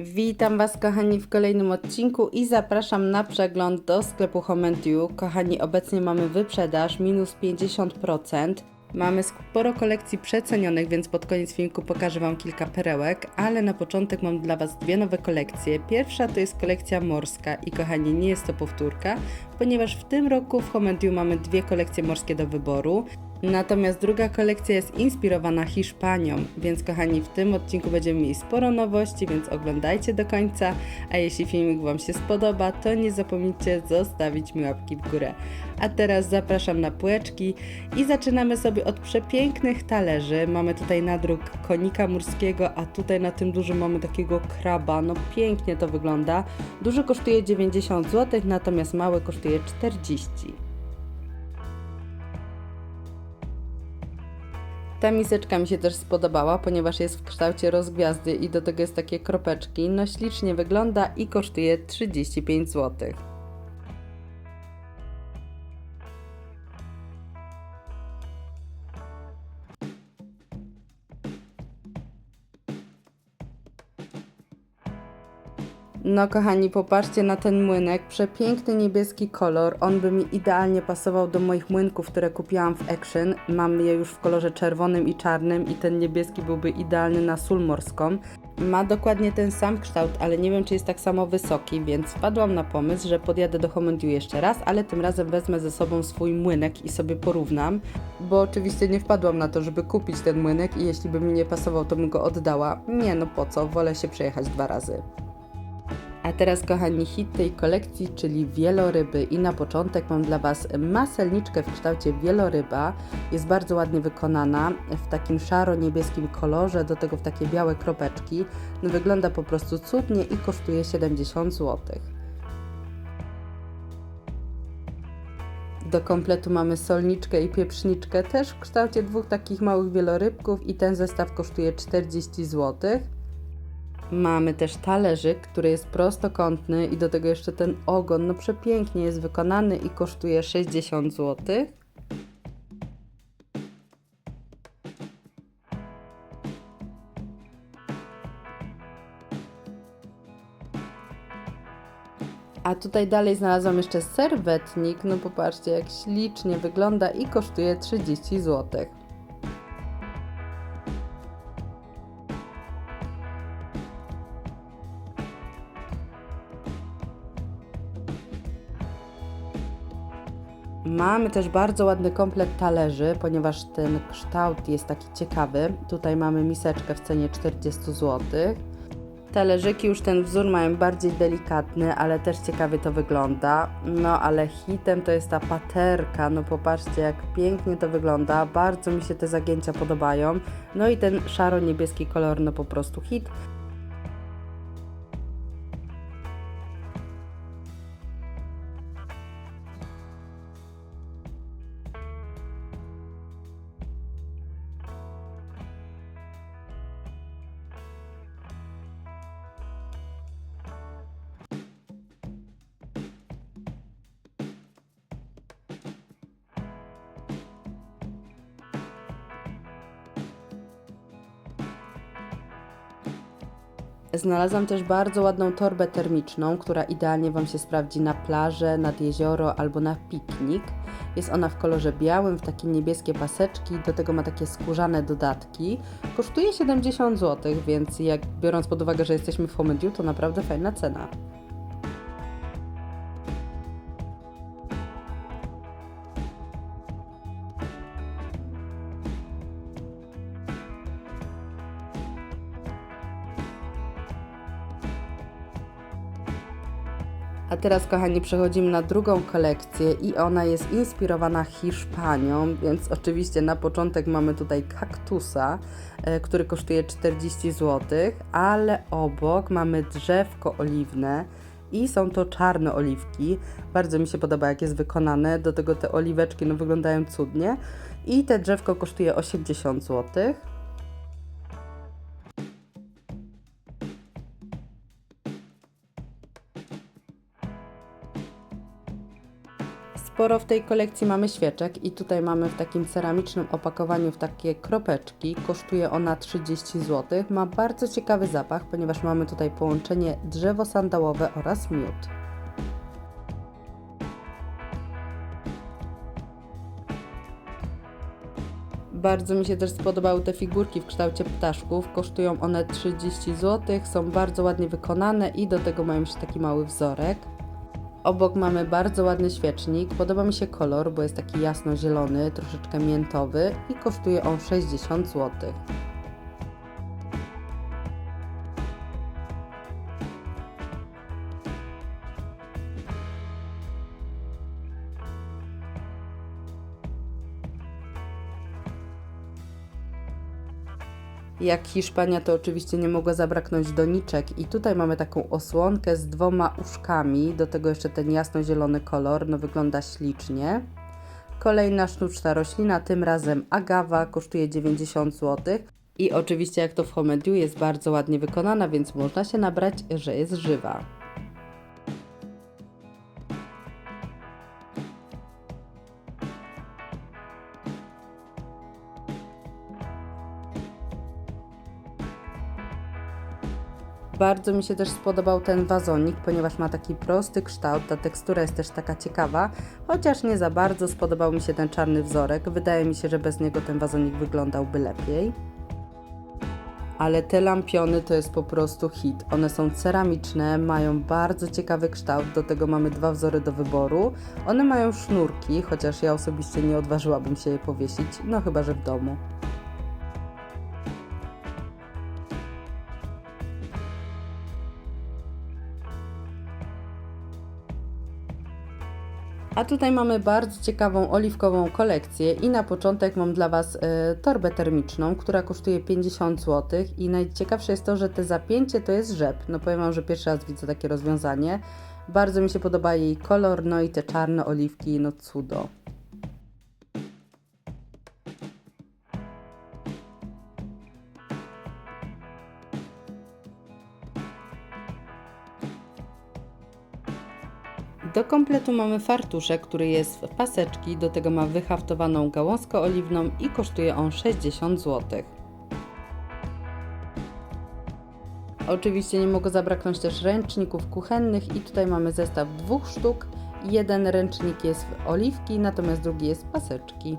Witam Was kochani w kolejnym odcinku i zapraszam na przegląd do sklepu Home You. Kochani, obecnie mamy wyprzedaż minus 50%. Mamy sporo kolekcji przecenionych, więc pod koniec filmiku pokażę Wam kilka perełek, ale na początek mam dla Was dwie nowe kolekcje. Pierwsza to jest kolekcja morska i kochani, nie jest to powtórka, ponieważ w tym roku w Home You mamy dwie kolekcje morskie do wyboru. Natomiast druga kolekcja jest inspirowana Hiszpanią, więc kochani, w tym odcinku będziemy mieli sporo nowości, więc oglądajcie do końca. A jeśli filmik Wam się spodoba, to nie zapomnijcie zostawić mi łapki w górę. A teraz zapraszam na półeczki i zaczynamy sobie od przepięknych talerzy. Mamy tutaj nadruk konika morskiego, a tutaj na tym dużym mamy takiego kraba. No pięknie to wygląda. Duży kosztuje 90 zł, natomiast mały kosztuje 40 Ta miseczka mi się też spodobała, ponieważ jest w kształcie rozgwiazdy i do tego jest takie kropeczki. No ślicznie wygląda i kosztuje 35 zł. No kochani, popatrzcie na ten młynek, przepiękny niebieski kolor, on by mi idealnie pasował do moich młynków, które kupiłam w Action. Mam je już w kolorze czerwonym i czarnym i ten niebieski byłby idealny na sól morską. Ma dokładnie ten sam kształt, ale nie wiem czy jest tak samo wysoki, więc wpadłam na pomysł, że podjadę do Home You jeszcze raz, ale tym razem wezmę ze sobą swój młynek i sobie porównam, bo oczywiście nie wpadłam na to, żeby kupić ten młynek i jeśli by mi nie pasował, to bym go oddała. Nie no po co, wolę się przejechać dwa razy. A teraz, kochani, hit tej kolekcji, czyli wieloryby. I na początek mam dla Was maselniczkę w kształcie wieloryba. Jest bardzo ładnie wykonana, w takim szaro-niebieskim kolorze, do tego w takie białe kropeczki. No, wygląda po prostu cudnie i kosztuje 70 zł. Do kompletu mamy solniczkę i pieprzniczkę, też w kształcie dwóch takich małych wielorybków i ten zestaw kosztuje 40 zł. Mamy też talerzyk, który jest prostokątny i do tego jeszcze ten ogon, no przepięknie jest wykonany i kosztuje 60 zł. A tutaj dalej znalazłam jeszcze serwetnik, no popatrzcie jak ślicznie wygląda i kosztuje 30 zł. Mamy też bardzo ładny komplet talerzy, ponieważ ten kształt jest taki ciekawy. Tutaj mamy miseczkę w cenie 40 zł. Talerzyki już ten wzór mają bardziej delikatny, ale też ciekawie to wygląda. No ale hitem to jest ta paterka. No popatrzcie jak pięknie to wygląda. Bardzo mi się te zagięcia podobają. No i ten szaro-niebieski kolor no po prostu hit. Znalazłam też bardzo ładną torbę termiczną, która idealnie Wam się sprawdzi na plażę, nad jezioro albo na piknik. Jest ona w kolorze białym, w takie niebieskie paseczki, do tego ma takie skórzane dodatki. Kosztuje 70 zł, więc jak biorąc pod uwagę, że jesteśmy w Home to naprawdę fajna cena. A teraz, kochani, przechodzimy na drugą kolekcję i ona jest inspirowana Hiszpanią, więc oczywiście na początek mamy tutaj kaktusa, e, który kosztuje 40 zł, ale obok mamy drzewko oliwne i są to czarne oliwki. Bardzo mi się podoba, jak jest wykonane. Do tego te oliweczki no, wyglądają cudnie. I te drzewko kosztuje 80 zł. Sporo w tej kolekcji mamy świeczek i tutaj mamy w takim ceramicznym opakowaniu w takie kropeczki. Kosztuje ona 30 zł. Ma bardzo ciekawy zapach, ponieważ mamy tutaj połączenie drzewo sandałowe oraz miód. Bardzo mi się też spodobały te figurki w kształcie ptaszków. Kosztują one 30 zł, są bardzo ładnie wykonane i do tego mają jeszcze taki mały wzorek. Obok mamy bardzo ładny świecznik. Podoba mi się kolor, bo jest taki jasno-zielony, troszeczkę miętowy i kosztuje on 60 zł. Jak Hiszpania, to oczywiście nie mogła zabraknąć doniczek i tutaj mamy taką osłonkę z dwoma uszkami, do tego jeszcze ten jasno-zielony kolor, no wygląda ślicznie. Kolejna sztuczna roślina, tym razem agawa, kosztuje 90 zł. I oczywiście jak to w Homediu jest bardzo ładnie wykonana, więc można się nabrać, że jest żywa. Bardzo mi się też spodobał ten wazonik, ponieważ ma taki prosty kształt, ta tekstura jest też taka ciekawa, chociaż nie za bardzo spodobał mi się ten czarny wzorek. Wydaje mi się, że bez niego ten wazonik wyglądałby lepiej. Ale te lampiony to jest po prostu hit. One są ceramiczne, mają bardzo ciekawy kształt, do tego mamy dwa wzory do wyboru. One mają sznurki, chociaż ja osobiście nie odważyłabym się je powiesić, no chyba że w domu. A tutaj mamy bardzo ciekawą oliwkową kolekcję i na początek mam dla Was y, torbę termiczną, która kosztuje 50 zł i najciekawsze jest to, że te zapięcie to jest rzep. No powiem Wam, że pierwszy raz widzę takie rozwiązanie. Bardzo mi się podoba jej kolor, no i te czarne oliwki, no cudo. Do kompletu mamy fartuszek, który jest w paseczki, do tego ma wyhaftowaną gałązkę oliwną i kosztuje on 60 zł. Oczywiście nie mogło zabraknąć też ręczników kuchennych i tutaj mamy zestaw dwóch sztuk. Jeden ręcznik jest w oliwki, natomiast drugi jest w paseczki.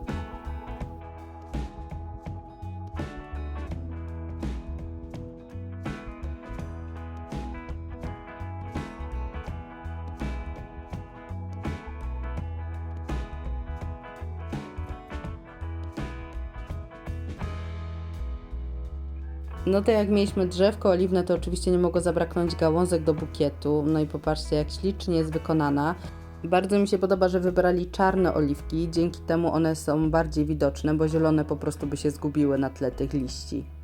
No to jak mieliśmy drzewko oliwne, to oczywiście nie mogło zabraknąć gałązek do bukietu. No i popatrzcie, jak ślicznie jest wykonana. Bardzo mi się podoba, że wybrali czarne oliwki, dzięki temu one są bardziej widoczne, bo zielone po prostu by się zgubiły na tle tych liści.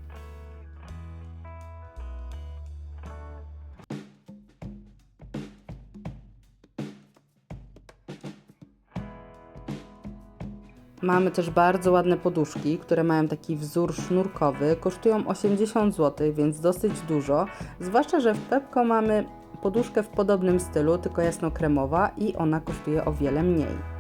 Mamy też bardzo ładne poduszki, które mają taki wzór sznurkowy. Kosztują 80 zł, więc dosyć dużo. Zwłaszcza, że w Pepko mamy poduszkę w podobnym stylu, tylko jasno-kremowa i ona kosztuje o wiele mniej.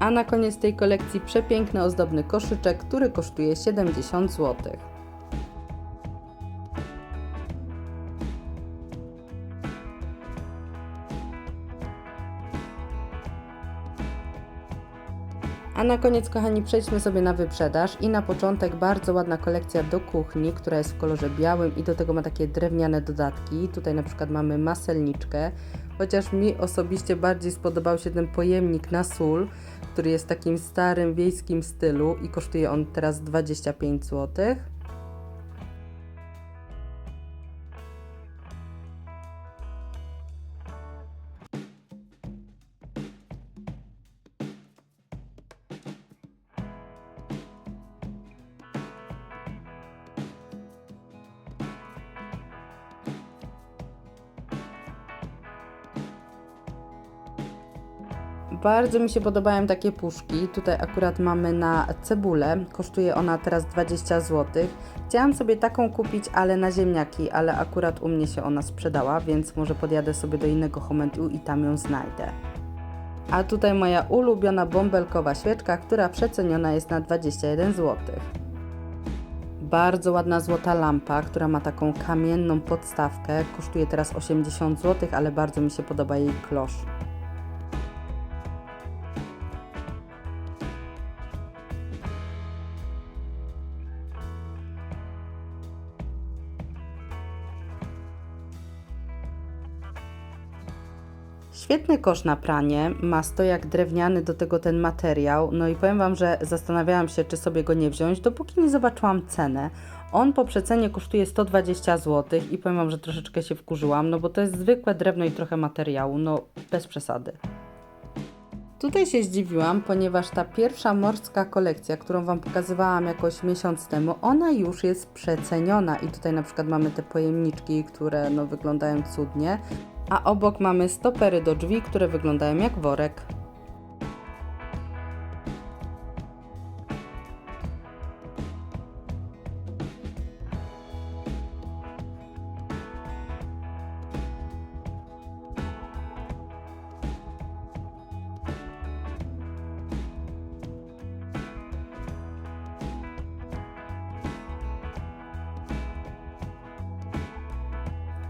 A na koniec tej kolekcji przepiękny ozdobny koszyczek, który kosztuje 70 zł. A na koniec, kochani, przejdźmy sobie na wyprzedaż i na początek bardzo ładna kolekcja do kuchni, która jest w kolorze białym i do tego ma takie drewniane dodatki. Tutaj na przykład mamy maselniczkę, chociaż mi osobiście bardziej spodobał się ten pojemnik na sól, który jest w takim starym wiejskim stylu i kosztuje on teraz 25 zł. Bardzo mi się podobają takie puszki. Tutaj akurat mamy na cebulę. Kosztuje ona teraz 20 zł. Chciałam sobie taką kupić, ale na ziemniaki, ale akurat u mnie się ona sprzedała, więc może podjadę sobie do innego Homentiu i tam ją znajdę. A tutaj moja ulubiona bąbelkowa świeczka, która przeceniona jest na 21 zł. Bardzo ładna złota lampa, która ma taką kamienną podstawkę. Kosztuje teraz 80 zł, ale bardzo mi się podoba jej klosz. Świetny kosz na pranie, ma stojak drewniany, do tego ten materiał. No i powiem Wam, że zastanawiałam się, czy sobie go nie wziąć, dopóki nie zobaczyłam cenę. On po przecenie kosztuje 120 zł i powiem Wam, że troszeczkę się wkurzyłam, no bo to jest zwykłe drewno i trochę materiału, no bez przesady. Tutaj się zdziwiłam, ponieważ ta pierwsza morska kolekcja, którą Wam pokazywałam jakoś miesiąc temu, ona już jest przeceniona i tutaj na przykład mamy te pojemniczki, które no, wyglądają cudnie, a obok mamy stopery do drzwi, które wyglądają jak worek.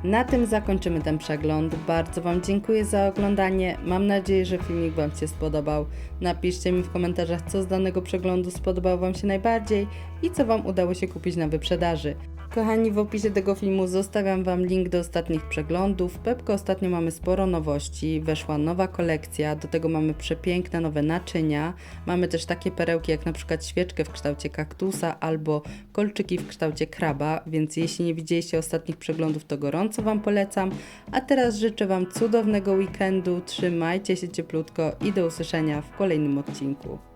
Na tym zakończymy ten przegląd. Bardzo Wam dziękuję za oglądanie. Mam nadzieję, że filmik Wam się spodobał. Napiszcie mi w komentarzach, co z danego przeglądu spodobało Wam się najbardziej i co Wam udało się kupić na wyprzedaży. Kochani, w opisie tego filmu zostawiam Wam link do ostatnich przeglądów. Pepko ostatnio mamy sporo nowości, weszła nowa kolekcja, do tego mamy przepiękne nowe naczynia. Mamy też takie perełki jak na przykład świeczkę w kształcie kaktusa albo kolczyki w kształcie kraba, więc jeśli nie widzieliście ostatnich przeglądów, to gorąco Wam polecam. A teraz życzę Wam cudownego weekendu, trzymajcie się cieplutko i do usłyszenia w kolejnym odcinku.